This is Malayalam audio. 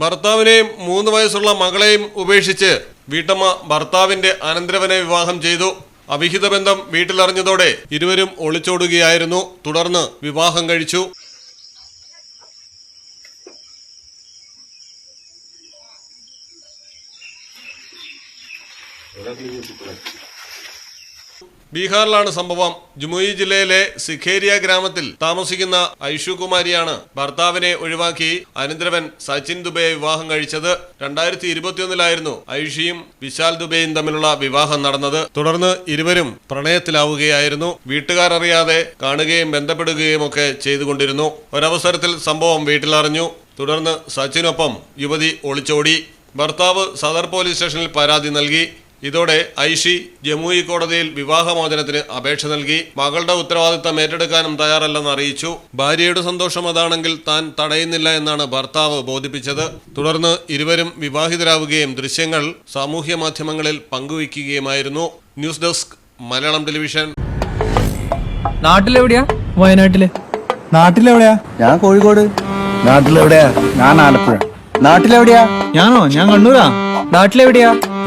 ഭർത്താവിനെയും മൂന്ന് വയസ്സുള്ള മകളെയും ഉപേക്ഷിച്ച് വീട്ടമ്മ ഭർത്താവിന്റെ അനന്തരവനെ വിവാഹം ചെയ്തു. അവിഹിത ബന്ധം വീട്ടിലറിഞ്ഞതോടെ ഇരുവരും ഒളിച്ചോടുകയായിരുന്നു. തുടർന്ന് വിവാഹം കഴിച്ചു. ബീഹാറിലാണ് സംഭവം. ജുമുയി ജില്ലയിലെ സിഖേരിയ ഗ്രാമത്തിൽ താമസിക്കുന്ന ഐഷുകുമാരിയാണ് ഭർത്താവിനെ ഒഴിവാക്കി അനന്തരവൻ സച്ചിൻ ദുബെയെ വിവാഹം കഴിച്ചത്. രണ്ടായിരത്തി ഇരുപത്തിയൊന്നിലായിരുന്നു ഐഷിയും വിശാൽ ദുബെയും തമ്മിലുള്ള വിവാഹം നടന്നത്. തുടർന്ന് ഇരുവരും പ്രണയത്തിലാവുകയായിരുന്നു. വീട്ടുകാർ അറിയാതെ കാണുകയും ബന്ധപ്പെടുകയും ഒക്കെ ചെയ്തുകൊണ്ടിരുന്നു. ഒരവസരത്തിൽ സംഭവം വീട്ടിലറിഞ്ഞു. തുടർന്ന് സച്ചിനൊപ്പം യുവതി ഒളിച്ചോടി. ഭർത്താവ് സദർ പോലീസ് സ്റ്റേഷനിൽ പരാതി നൽകി. ഇതോടെ ഐഷി ജമുയി കോടതിയിൽ വിവാഹമോചനത്തിന് അപേക്ഷ നൽകി മകളുടെ ഉത്തരവാദിത്തം ഏറ്റെടുക്കാനും തയ്യാറല്ലെന്ന് അറിയിച്ചു. ഭാര്യയുടെ സന്തോഷം അതാണെങ്കിൽ താൻ തടയുന്നില്ല എന്നാണ് ഭർത്താവ് ബോധിപ്പിച്ചത്. തുടർന്ന് ഇരുവരും വിവാഹിതരാവുകയും ദൃശ്യങ്ങൾ സാമൂഹ്യ മാധ്യമങ്ങളിൽ പങ്കുവയ്ക്കുകയുമായിരുന്നു. News desk Malayalam television. നാട്ടിലെവിടെയാ? വയനാട്ടിൽ. നാട്ടിലെവിടെയാ? ഞാൻ കോഴിക്കോട്. നാട്ടിലെവിടെയാ? ഞാൻ ആലപ്പുഴ. നാട്ടിലെവിടെയാ? ഞാനോ? ഞാൻ കണ്ണൂരാ. നാട്ടിലെവിടെയാ?